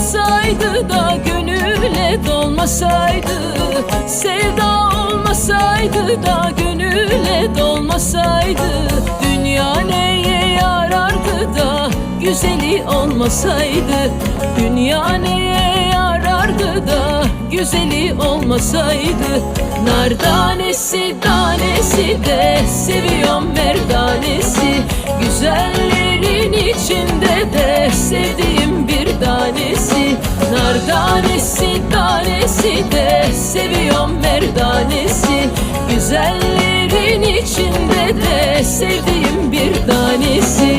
olmasaydı da gönüle dolmasaydı. Sevda olmasaydı da gönüle dolmasaydı. Dünya neye yarardı da güzeli olmasaydı. Dünya neye yarardı da güzeli olmasaydı. Nar tanesi tanesi de seviyorum de seviyorum merdanesi. Güzellerin içinde de sevdiğim bir tanesi.